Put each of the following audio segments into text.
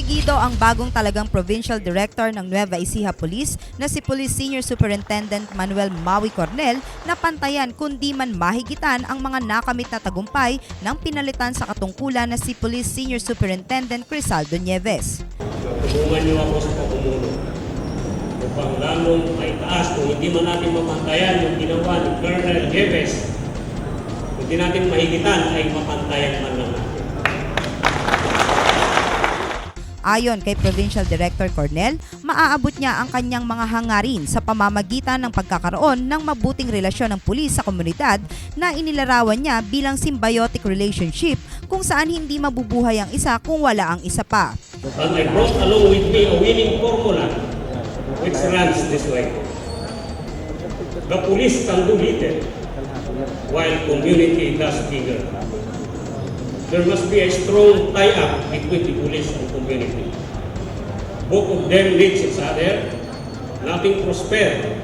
Porsigido ang bagong talagang Provincial Director ng Nueva Ecija Police na si Police Senior Superintendent Manuel Maui Cornel na pantayan kundi man mahigitan ang mga nakamit na tagumpay ng pinalitan sa katungkulan na si Police Senior Superintendent Crisaldo Nieves. Tulungan niyo ako sa pamumuno upang lalong may taas kung hindi man natin mapantayan yung ginawa ni Colonel Nieves kung hindi natin mahigitan ay mapantayan man lang. Ayon kay Provincial Director Cornel, maaabot niya ang kanyang mga hangarin sa pamamagitan ng pagkakaroon ng mabuting relasyon ng pulis sa komunidad na inilarawan niya bilang symbiotic relationship kung saan hindi mabubuhay ang isa kung wala ang isa pa. And I brought along with me a winning formula which runs this way. The police can do little while community does bigger. There must be a strong tie-up between the police and community. Both of them needs each other. Nothing prosper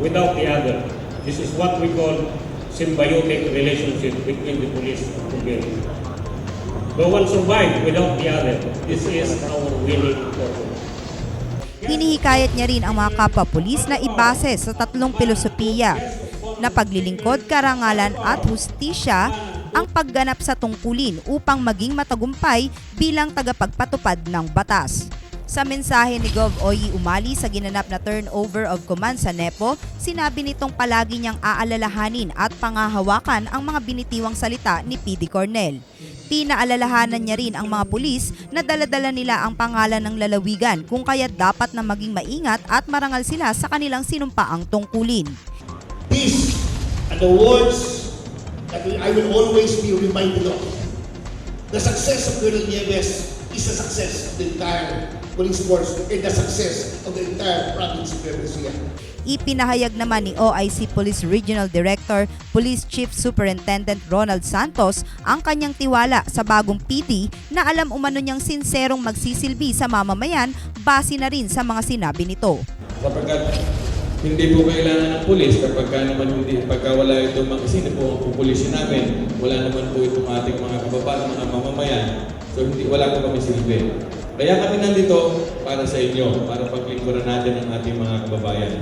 without the other. This is what we call symbiotic relationship between the police and community. No one survived without the other. This is our winning formula. Hinihikayat niya rin ang mga kapwa-pulis na ibase sa tatlong filosofiya na paglilingkod, karangalan at hustisya ang pagganap sa tungkulin upang maging matagumpay bilang tagapagpatupad ng batas. Sa mensahe ni Gov. Oyi Umali sa ginanap na turnover of command sa NEPO, sinabi nitong palagi niyang aalalahanin at pangahawakan ang mga binitiwang salita ni PD Cornel. Pinaalalahanan niya rin ang mga pulis na daladala nila ang pangalan ng lalawigan kung kaya dapat na maging maingat at marangal sila sa kanilang sinumpaang tungkulin. These are the words that I will always be reminded of. The success of Colonel Nieves is the success of the entire police force and the success of the entire province of Ecija. Ipinahayag naman ni OIC Police Regional Director, Police Chief Superintendent Ronald Santos ang kanyang tiwala sa bagong PD na alam umano niyang sinserong magsisilbi sa mamamayan base na rin sa mga sinabi nito. sapagkat hindi po kailangan ng pulis kapag ka naman hindi, pagka wala itong mga sino po ang pupulisin namin, wala naman po itong ating mga kababayan, mga mamamayan, so hindi, wala po kami silbi. Kaya kami nandito para sa inyo, para paglingkuran natin ang ating mga kababayan.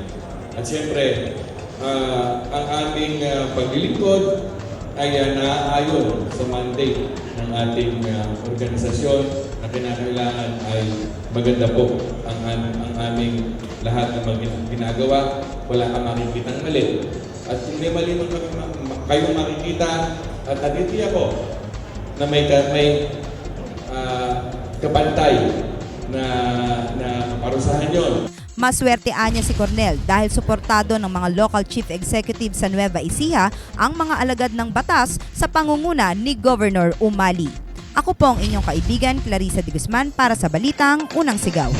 At siyempre, ah, ang aming ah, paglilingkod ay uh, naaayon sa mandate ng ating ah, organisasyon na kinakailangan ay maganda po ang, ang aming lahat mag- ginagawa. Wala kang makikitang mali. At kung may mali man kami, kayong makikita, at aditi ako na may, may ah, kapantay na, na parusahan yon. Maswertean niya si Cornel dahil suportado ng mga local chief executive sa Nueva Ecija ang mga alagad ng batas sa pangunguna ni Governor Umali. Ako po ang inyong kaibigan Clarissa de Guzman para sa Balitang Unang Sigaw.